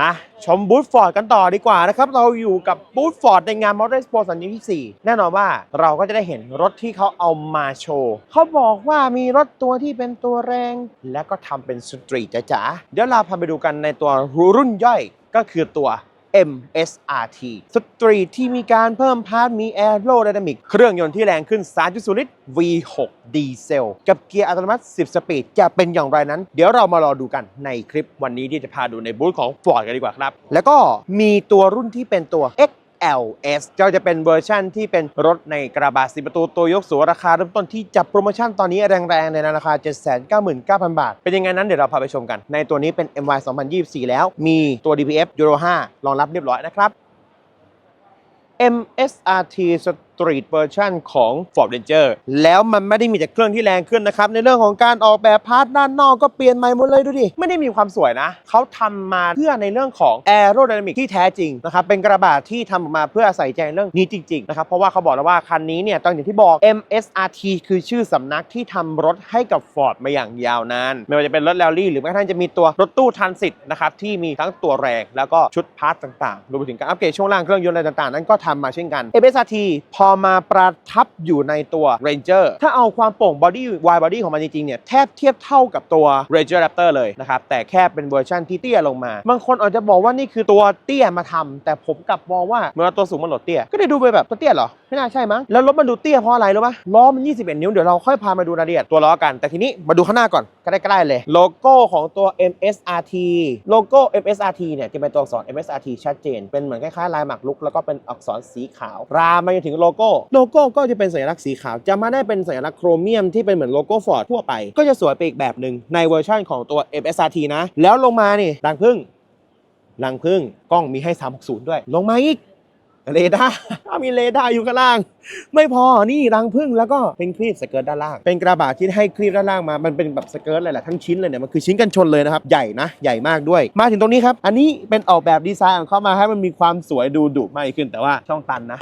มาชมบูธฟอร์ดกันต่อดีกว่านะครับ เราอยู่กับบูธฟอร์ดในงานมอเตอร์สปอร์ตสัญญาที่4แน่นอนว่าเราก็จะได้เห็นรถที่เขาเอามาโชว์ เขาบอกว่ามีรถตัวที่เป็นตัวแรง และก็ทำเป็นสตรีทจ๋าๆเดี๋ยวเราพาไปดูกันในตัวรุ่นย่อยก็คือตัว MSRT สตรีทที่มีการเพิ่มพาร์ทมีแอโรไดนามิกเครื่องยนต์ที่แรงขึ้น 3.0 ลิตร V6 ดีเซล กับเกียร์อัตโนมัติ 10 สปีด จะเป็นอย่างไรนั้น เดี๋ยวเรามารอดูกันในคลิปวันนี้ที่จะพาดูในบูธของ Ford กันดีกว่าครับ แล้วก็มีตัวรุ่นที่เป็นตัว X XLS ก็จะเป็นเวอร์ชั่นที่เป็นรถในกระบะสีประตูตัวยกสูงราคาเริ่มต้นที่จับโปรโมชั่นตอนนี้แรงๆในราคา 799,000 บาท เป็นยังไงนั้นเดี๋ยวเราพาไปชมกัน ในตัวนี้เป็น MY 2024 แล้ว มีตัว DPF Euro 5รองรับเรียบร้อยนะครับ MSRT Street Version ของ Ford Ranger แล้วมันไม่ได้มีแต่เครื่องที่แรงขึ้นนะครับ ในเรื่องของการออกแบบพาร์ทด้านนอกก็เปลี่ยนใหม่หมดเลยดูดิ ไม่ได้มีความสวยนะ เขาทำมาเพื่อในเรื่องของ Aerodynamic ที่แท้จริงนะครับ เป็นกระบะที่ทำออกมาเพื่อใส่ใจเรื่องนี้จริงๆนะครับ เพราะว่าเขาบอกแล้วว่าคันนี้เนี่ยตอนอย่างที่บอก MSRT คือชื่อสำนักที่ทำรถให้กับ Ford มาอย่างยาวนานไม่ว่าจะเป็นรถแรลลี่หรือแม้กระทั่งจะมีตัวรถตู้ทันสิทธิ์นะครับที่มีทั้งตัวแรงแล้วก็ชุดพาร์ทต่างๆรวมไปถึงการอัปเกรดช่วงล่างเครื่องยนต์อะไรต่างๆ นั้นก็ทำมาเช่นกัน MSRT พอมาประทับอยู่ในตัว Ranger ถ้าเอาความโป่ง body wide body ของมันจริงๆเนี่ยแทบเทียบเท่ากับตัว Ranger Raptor เลยนะครับ แต่แค่เป็นเวอร์ชันที่เตี้ยลงมา บางคนอาจจะบอกว่านี่คือตัวเตี้ยมาทำแต่ผมกลับมองว่าเมื่อตัวสูงมันลดเตี้ย ก็ได้ดูไปแบบตัวเตี้ยเหรอ ไม่น่าใช่มั้ง แล้วรถมันดูเตี้ยเพราะอะไรรู้ปะล้อมัน 21 นิ้ว เดี๋ยวเราค่อยพามาดูรายละเอียดตัวล้อกัน แต่ทีนี้มาดูข้างหน้าก่อนก็ได้ก็ได้เลย โลโก้ของตัว MSRT โลโก้ MSRT เนี่ยจะเป็นตัวอักษร MSRT ชัดเจน เป็นเหมือนคล้ายๆลายหมากรุกแล้วก็เป็นอักษรสีขาวรามมาจนถึงโลโก้ โลโก้ก็จะเป็นสัญลักษณ์สีขาว จะม่ได้เป็นสัญลักษณ์โครเมียมที่เป็นเหมือนโลโก้ฟอร์ดทั่วไป ก็จะสวยไปอีกแบบหนึ่งในเวอร์ชันของตัว MSRT นะ แล้วลงมานี่รังพึ่งรังพึ่งกล้องมีให้ 360 ด้วย ลงมาอีกเรดาร์มีเรดาร์อยู่ข้างล่าง ไม่พอนี่รังพึ่งแล้วก็เป็นครีบสเกิร์ตด้านล่าง เป็นกระบะที่ให้ครีบด้านล่างมา มันเป็นแบบสเกิร์ตเลยแหละทั้งชิ้นเลยเนี่ย มันคือชิ้นกันชนเลยนะครับ ใหญ่นะ ใหญ่มากด้วย มาถึงตรงนี้ครับ อันนี้เป็นออกแบบดีไซน์ของเขามาให้มันมีความสวยดูดุมากขึ้น แต่ว่าช่องตันนะ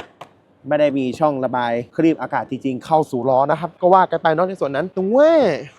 ไม่ได้มีช่องระบายครีบอากาศจริงๆเข้าสู่ล้อนะครับ ก็ว่ากันไปเนอกในส่วนนั้นตรงว่า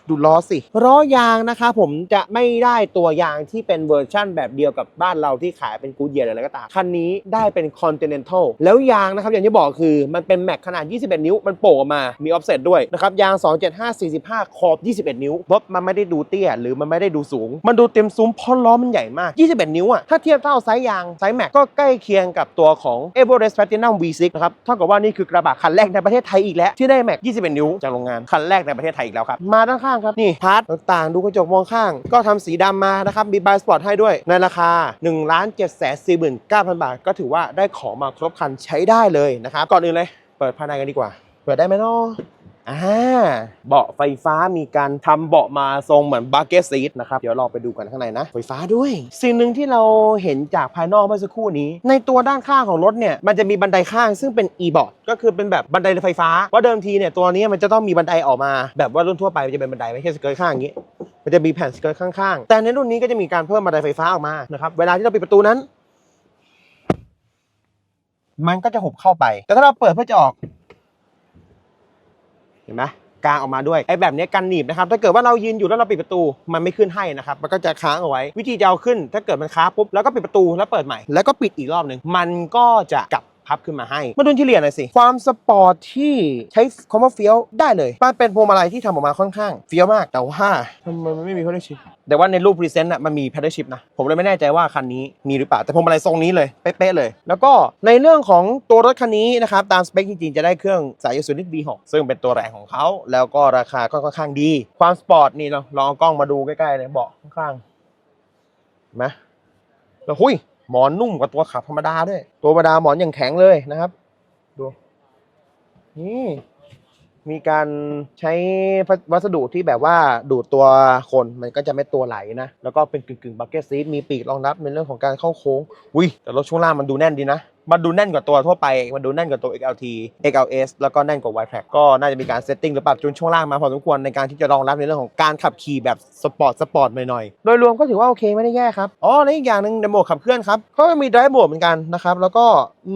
ดูล้อสิล้อยางนะคะผมจะไม่ได้ตัวยางที่เป็นเวอร์ชั่นแบบเดียวกับบ้านเราที่ขายเป็นกูเยียร์อะไรก็ตามคันนี้ได้เป็น Continental แล้วยางนะครับอย่างที่บอกคือมันเป็นแม็กขนาด 21 นิ้ว มันโป่งมามีออฟเซตด้วยนะครับยาง 275 45 ขอบ 21 นิ้วรถมันไม่ได้ดูเตี้ย หรือมันไม่ได้ดูสูง มันดูเต็มซุ้มเพราะล้อมันใหญ่มาก 21 นิ้วอะถ้าเทียบเท่าไซส์ยางไซส์แม็กก็ใกล้เคียงกับตัวของ e v e r e s t Platinum V6 นะครับเท่ากับว่านี่คือกระบะคันแรกในประเทศไทยอีกแล้วที่ได้แม็ก21 นิ้วจากโรงงานคันแรกในประเทศไทยอีกแล้วครับมาด้านข้างครับ นี่พาร์ทต่างๆ ดูกระจกมองข้าง ก็ทำสีดำมานะครับ มีบายสปอร์ตให้ด้วย ในราคา1 7 4 9 0 0 0บาท ก็ถือว่าได้ของมาครบคันใช้ได้เลยนะครับ ก่อนอื่นเลย เปิดภายในกันดีกว่า เปิดได้ไหมเนาะ อ่าเบาะไฟฟ้ามีการทำเบาะมาทรงเหมือนบักเก็ตซีทนะครับ เดี๋ยวเราไปดูกันข้างในนะ ไฟฟ้าด้วย สิ่งหนึ่งที่เราเห็นจากภายนอกเมื่อสักครู่นี้ ในตัวด้านข้างของรถเนี่ย มันจะมีบันไดข้างซึ่งเป็น e b o a r ก็คือเป็นแบบบันไดไฟฟ้าเพราะเดิมทีเนี่ยตัวนี้มันจะต้องมีบันไดออกมา แบบว่ารุ่นทั่วไปมันจะเป็นบันไดไม่ใช่สเกิร์ตข้างอย่างนี้มันจะมีแผ่นสเกิร์ตข้างๆ แต่ในรุ่นนี้ก็จะมีการเพิ่มบันไดไฟฟ้าออกมานะครับเวลาที่เราปิดประตูนั้น มันก็จะหุบเข้าไป แต่ถ้าเราเปิดเพื่อจะออก เห็นไหมกางออกมาด้วยไอ้แบบนี้กันหนีบนะครับถ้าเกิดว่าเรายืนอยู่แล้วเราปิดประตูมันไม่ขึ้นให้นะครับมันก็จะค้างเอาไว้ วิธีจะเอาขึ้น ถ้าเกิดมันค้างปุ๊บแล้วก็ปิดประตูแล้วเปิดใหม่แล้วก็ปิดอีกรอบหนึ่งมันก็จะกลับ พับขึ้นมาให้ มาดูที่เรียนหน่อยสิ ความสปอร์ตที่ใช้คำว่าเฟี้ยวได้เลยมันเป็นพวงมาลัยที่ทำออกมาค่อนข้างเฟี้ยวมาก แต่ว่าทำไมมันไม่มี pedal shift แต่ว่าในรูปพรีเซนต์น่ะมันมี pedal shift นะ ผมเลยไม่แน่ใจว่าคันนี้มีหรือเปล่า แต่พวงมาลัยทรงนี้เลยเป๊ะๆเลย แล้วก็ในเรื่องของตัวรถคันนี้นะครับ ตามสเปคจริงๆ จะได้เครื่องสายยสุนิต V6 ซึ่งเป็นตัวแรงของเขา แล้วก็ราคาก็ค่อนข้างดี ความสปอร์ตนี่เราลองเอากล้องมาดูใกล้ๆเลยเบาะข้างๆเห็นไหมแล้วหุย หมอนนุ่มกว่าตัวขับธรรมดาด้วย ตัวธรรมดาหมอนอย่างแข็งเลยนะครับ ดูนี่มีการใช้วัสดุที่แบบว่าดูดตัวคนมันก็จะไม่ตัวไหลนะ แล้วก็เป็นกึ่งกึ่งบักเก็ตซีทมีปีกรองรับในเรื่องของการเข้าโค้งอุ้ยแต่รถช่วงล่างมันดูแน่นดีนะ มันดูแน่นกว่าตัวทั่วไป มันดูแน่นกว่าตัว XLT XLS แล้วก็แน่นกว่า y t r a c ก็น่าจะมีการเซตติ้งหรือปรับจูนช่วงล่างมาพอสมควรในการที่จะรองรับในเรื่องของการขับขี่แบบสปอร์ตสปอร์ตหน่อยๆ โดยรวมก็ถือว่าโอเคไม่ได้แย่ครับ อ๋อและอีกอย่างหนึ่งในโหมดขับเคลื่อนครับเขาก็มี drive mode เหมือนกันนะครับ แล้วก็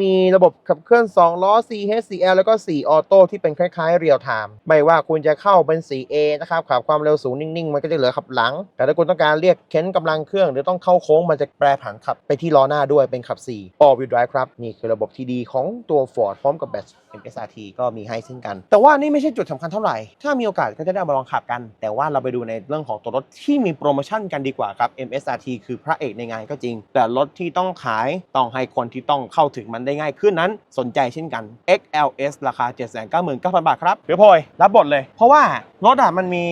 มีระบบขับเคลื่อน 2 ล้อ CHCL แล้วก็ 4 ออโต้ที่เป็นคล้ายๆ real time ไม่ว่าคุณจะเข้าเป็น 4A นะครับขับความเร็วสูงนิ่งๆ มันก็จะเหลือขับหลัง แต่ถ้าคุณต้องการเรียกเค้นกำลังเครื่อง หรือต้องเข้าโค้งมันจะแปรผันขับไปที่ล้อหน้าด้วยเป็นขับ 4 all wheel drive ครับนี่คือระบบที่ดีของตัว Ford พร้อมกับแบต MSRT ก็มีให้เช่นกัน แต่ว่านี่ไม่ใช่จุดสำคัญเท่าไหร่ ถ้ามีโอกาสก็จะได้เอามาลองขับกัน แต่ว่าเราไปดูในเรื่องของตัวรถที่มีโปรโมชั่นกันดีกว่าครับ MSRT คือพระเอกในงานก็จริง แต่รถที่ต้องขายต้องให้คนที่ต้องเข้าถึงมันได้ง่ายขึ้นนั้น สนใจเช่นกัน XLS ราคา 799,000 บาทครับเดี๋ยวพลอยรับบทเลย เพราะว่ารถอะมันมี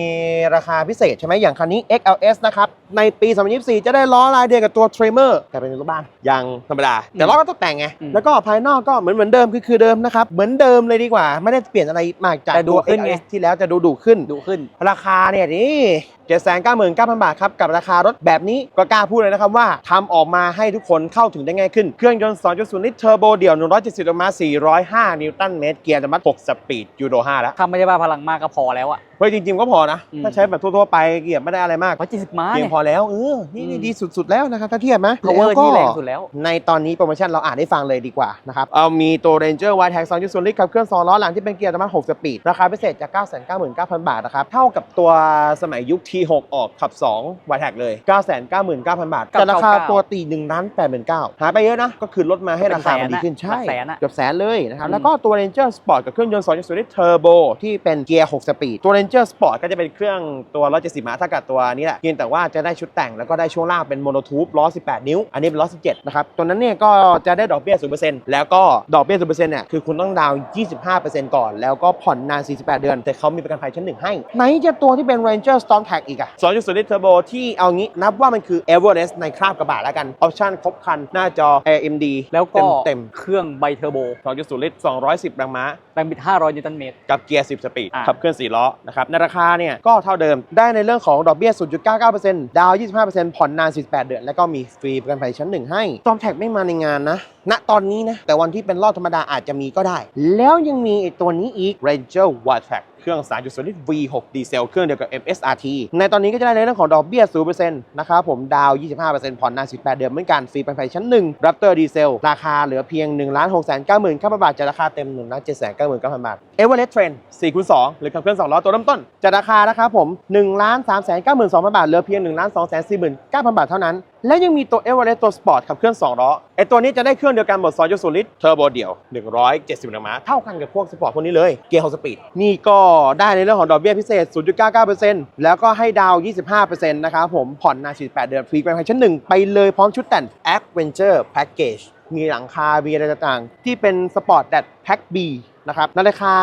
ราคาพิเศษใช่ไหมอย่างคันนี้ XLS นะครับในปี 2024 จะได้ล้อลายเดียวกับตัว Tremor แต่เป็นรถบ้านอย่างธรรมดาแต่ล้อก็ต้องแต่งไงอืมแล้วก็ภายนอกก็เหมือนเหมือนเดิมคือคือเดิมนะครับเหมือนเดิมเลยดีกว่า ไม่ได้เปลี่ยนอะไรมากจากแต่ดูตัวขึ้นไง XLS ที่แล้วจะดูดุขึ้นดูขึ้น ราคาเนี่ยนี่เจ็ดแสนเก้าหมื่นเก้าพันบาทครับกับราคารถแบบนี้ก็กล้าพูดเลยนะครับว่าทำออกมาให้ทุกคนเข้าถึงได้ง่ายขึ้น เครื่องยนต์ 2.0 ลิตรเทอร์โบเดี่ยว 170แรงม้า405 นิวตันเมตร เกียร์อัตโนมัติ6สปีดยูโร5แล้วถ้าไม่ได้บ้าพลังมากก็พอแล้วอะ เฮ้ยจริงๆก็พอนะ อืม ถ้าใช้แบบทั่วๆไปเกียร์ไม่ได้อะไรมากร้อยเจ็ดสิบม้าเพียเนี่งยพอแล้วเออนี่อืมนี่ดีสุดๆแล้วนะครับถ้าเทียบนะ power ที่แรงสุดแล้ว ในตอนนี้โปรโมชั่นเราอ่านให้ฟังเลยดีกว่านะครับ เอามีตัว Ranger y t a g 2.0ลิตรขับเคลื่อน2ล้อหลังที่เป็นเกียร์อัตโนมัติ6สปีด ราคาพิเศษจาก 999,000 บาทนะครับ เท่ากับตัวสมัยยุค T6 ออกขับ2 y t a g เลย 999,000 บาท แต่ราคาตัวตี1ล้าน89,000หายไปเยอะนะ ก็คือลดมาให้ราคามันดีขึ้นหลัใช่กแสนอะเกือบแสนเลยนะครับ อืม แล้วก็ตัว Ranger Sport กับเครื่องยนต์2.0ลิตรเทอร์โบที่เป็นเกียร์6สปีดตัว Ranger Sport ก็จะเป็นเครื่องตัว 170ม้าเท่ากับตัวนี้แหละเพียงแต่ว่าจะได้ชุดแต่งแล้วก็ได้ช่วงล่างเป็นโมโนทูบล้อ 18 นิ้ว อันนี้เป็นล้อ 17 นะครับ ตัวนั้นเนี่ยก็จะได้ดอกเบี้ย 0%แล้วก็ดอกเบี้ย 0%เนี่ยคือคุณต้องดาวน์25%ก่อน แล้วก็ผ่อนนาน 48 เดือน แต่เขามีประกันภัยชั้นหนึ่งให้ ไหนจะตัวที่เป็น Ranger Storm Tag อีกอะ2.0ลิตรเทอร์โบที่เอางี้นับว่ามันคือ Everest ในคราบกระบะแล้วกันออปชั่นครบครันหน้าจอ AMD แล้วก็เต็มเครื่องไบเทอร์โบๆ2.0ลิตร210แรงม้าแรงบิด500นิวตันเมตรกับเกียร์10สปีดอะขับเคลื่อน4ล้อนะครับในราคาเนี่ยก็เท่าเดิมได้ในเรื่องของดอกเบี้ย 0.99%ดาว 25%ผ่อนนาน 48 เดือน แล้วก็มีฟรีประกันภัยชั้นหนึ่งให้ตอมแท็กไม่มาในงานนะณตอนนี้นะแต่วันที่เป็นรอบธรรมดาอาจจะมีก็ได้ แล้วยังมีไอตัวนี้อีก Ranger w i t r a c รื่อง 3.0 ลิตร V6 ดีเซลเครื่องเดียวกับ MSRT ในตอนนี้ก็จะได้ในเรื่องของดอกเบี้ย 0%นะครับผมดาว 25%ผ่อนนาน 18 เดือนเหมือนกันฟรีไประกันภัยชั้นหนึ่ง Raptor ดีเซลราคาเหลือเพียง 1 6 9 9 0 0 0บาทจากราคาเต็ม1 7 9 9 0 0 0 บาท Everest Trend 4คูณ2หรือขับเคลื่อน2ล้อตัวเริ่มต้นจากราคานะครับผม1 3 9 2 0 0 0 บาทเหลือเพียง 1 2 4 9 0 0 0 บาทเท่านั้นและยังมีตัว Everest ตัว Sport ขับเคลื่อน2ล้อไอตัวนี้จะได้เครื่องเดียวกันหมด2.0ลิตรเทอร์โบเดี่ยว 170แรงม้าเท่ากันกับพวกสปอร์ตพวกนี้เลย เกียร์6สปีด นี่ก็ได้ในเรื่องของดอกเบี้ยพิเศษ 0.99%แล้วก็ให้ดาวน์25%นะครับผมผ่อนนาน48 เดือนฟรีประกันภัยชั้นหนึ่งไปเลยพร้อมชุดแต่ง Adventure Package มีหลังคามีอะไรต่างๆที่เป็นสปอร์ตแดดแพ็ค B นะครับในราคา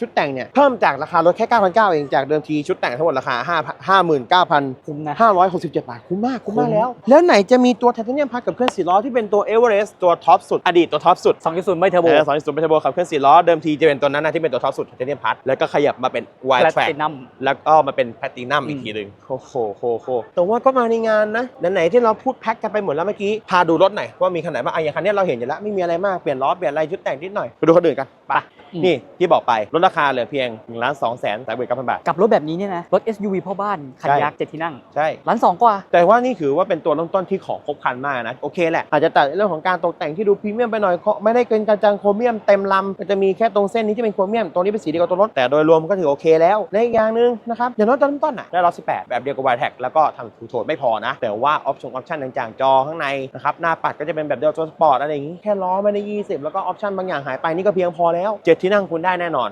ชุดแต่งเนี่ยเพิ่มจากราคารถแค่ 9,900 เองจากเดิมทีชุดแต่งทั้งหมดราคา 5 59,000 คุ้มนะ567 บาท คุ้มมาก คุ้มมากคุ้มแล้ว แล้วไหนจะมีตัวไทเทเนียมพัดกับเครื่องสี่ล้อที่เป็นตัวเอเวอเรสต์ตัวท็อปสุด อดีตตัวท็อปสุด2.0ไบเทอร์โบเออสองจุดเป็นเทอร์โบขับเคลื่อนสี่ล้อเดิมทีจะเป็นตัวนั้นนะที่เป็นตัวท็อปสุดไทเทเนียมพัดแล้วก็ขยับมาเป็นไวแพลท์แทร็กตินัมแล้วก็มาเป็นแพลตินัมอืมอีกทีหนึ่งโอ้โหโหโหแต่ว่าก็มาในงานนะไหนๆที่เราพูดแพ็คกันไปหมดแล้วเมื่อกี้พาดูรถหน่อยว่ามีคันไหนบ้างอะอย่างคันเนี้ยเราเห็นอยู่แล้วไม่มีอะไรมากเปลี่ยนล้อเปลี่ยนอะไรชุดแต่งนิดหน่อยไปดูคนอื่นกันไปอืม นี่ที่บอกไปลดราคาเหลือเพียง1ล้าน2แสนสามหมื่นเก้าพันบาท กับรถแบบนี้เนี่ยนะรถ SUV พ่อบ้านคันใช่ยักษ์เจ็ดที่นั่งใช่ล้านสองกว่า แต่ว่านี่ถือว่าเป็นตัวเริ่มต้นที่ของครบครันมากนะโอเคแหละอาจจะตัดเรื่องของการตกแต่งที่ดูพรีเมียมไปหน่อยเพราะไม่ได้เกินกระจังโครเมียมเต็มลำก็จะมีแค่ตรงเส้นนี้ที่เป็นโครเมียมตรงนี้เป็นสีเดียวกับตัวรถแต่โดยรวมก็ถือโอเคแล้วและอีกอย่างหนึ่งนะครับอย่างน้อยตอนเริ่มต้นอะได้ล้อ18แบบเดียวกับ y t e c แล้วก็ทำทูโทนไม่พอนะแต่ว่าออปชั่นออปชั่นต่างๆจอข้างในนะครับหน้าปัดก็จะเป็นแบบเดียวตัวสปอร์ตอะไรอย่างงี้แค่ล้อไม่ได้20 แล้วก็ออปชั่นบางอย่างหายไปนี่ก็เพียงพอแล้วเจ็ดที่นั่งคุณได้แน่นอน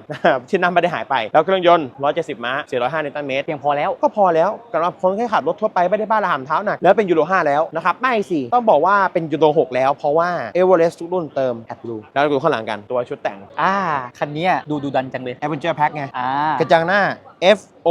ที่นั่งไม่ได้หายไป แล้วเครื่องยนต์ 170 ม้า 405 นิวตันเมตร เพียงพอแล้ว ก็พอแล้วสำหรับคนแค่ขับรถทั่วไปไม่ได้บ้าระหำเท้าหนักแล้วเป็นยูโร5แล้วนะครับไม่สิ ต้องบอกว่าเป็นยูโร6แล้ว เพราะว่าเอเวอเรสต์ทุกรุ่นเติมแอดบลูแล้วดูข้างหลังกันตัวชุดแต่งอ่าคันเนี้ยดูดูดันจังเลย Adventure Pack ไงอ่ากระจังหน้า F O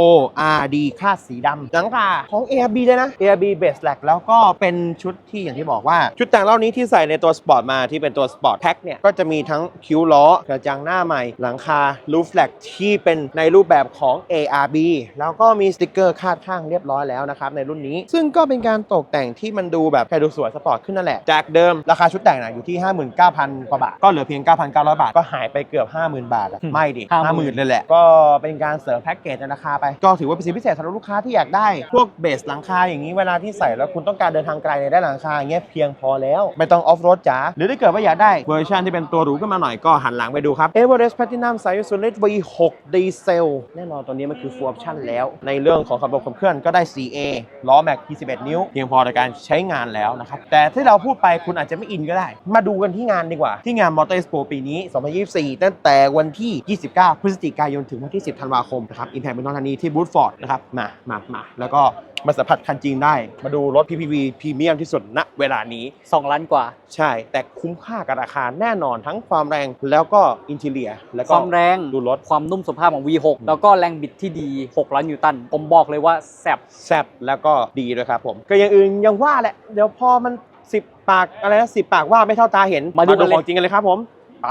R D คาดสีดำหลังคาของ ARB เลยนะ ARB Base Black แล้วก็เป็นชุดที่อย่างที่บอกว่า ชุดแต่งรอบนี้ที่ใส่ในตัวสปอร์ตมาที่เป็นตัวสปอร์ตแพ็คเนี่ย ก็จะมีทั้งคิ้วล้อกระจังหน้าใหม่ หลังคา roof flag ที่เป็นในรูปแบบของ ARB แล้วก็มีสติกเกอร์คาดข้างเรียบร้อยแล้วนะครับ ในรุ่นนี้ ซึ่งก็เป็นการตกแต่งที่มันดูแบบแค่ดูสวยสปอร์ตขึ้นนั่นแหละ จากเดิมราคาชุดแต่งนะอยู่ที่ 59,000กว่าบาทก็เหลือเพียง 9,900 บาท ก็หายไปเกือบ 50,000 บาทอะอืมไม่ดิ50,000 50,000เลยแหละก็เป็นการเสริมแพ็กเกจในราคาไป ก็ถือว่าเป็นสิทธิพิเศษสำหรับลูกค้าที่อยากได้ พวกเบสหลังคาอย่างนี้เวลาที่ใส่แล้วคุณต้องการเดินทางไกลในด้านหลังคาอย่างเงี้ยเพียงพอแล้ว ไม่ต้องออฟโรดจ๋าหรือถ้าเกิดว่าอยากได้เวอร์ชันที่เป็นตัวหรูขึ้นมาหน่อยก็หันหลังไปดูครับ Everest Platinum s i u s u l i t V6 Diesel แน่นอนตัวนี้มันคือ full option แล้ว ในเรื่องของขับระบบขับเคลื่อนก็ได้ CA ล้อแม็ก21 นิ้ว เพียงพอในการใช้งานแล้วนะครับ แต่ที่เราพูดไปคุณอาจจะไม่อินก็ได้ มาดูกันที่งานดีกว่า ที่งาน Motor Expo ปีนี้ 2024 ตั้งแต่วันที่ 29 พฤศจิกายนถึงวันที่ 10 ธันวาคมนะครับ Impact เป็นนองธานีที่บูธฟอร์ดนะครับมามามาแล้วก็มาสัมผัสคันจริงได้ มาดูรถ PPV พรีเมียมที่สุดณเวลานี้ 2 ล้านกว่า ใช่ แต่คุ้มค่ากับราคาแน่นอนทั้งความแรงแล้วก็อินเทเลีย แล้วคก็วามแรงดูรถความนุ่มสุภาพของ V6 แล้วก็แรงบิดที่ดี 6 ล้านนิวตัน ผมบอกเลยว่าแซ่บแซบแล้วก็ดีด้วยครับผม ก็อย่างอื่นยังว่าแหละ เดี๋ยวพอมัน 10 ปากอะไรนะสิปากว่าไม่เท่าตาเห็นมาดูกันเลยของจริงกันเลยครับผมไป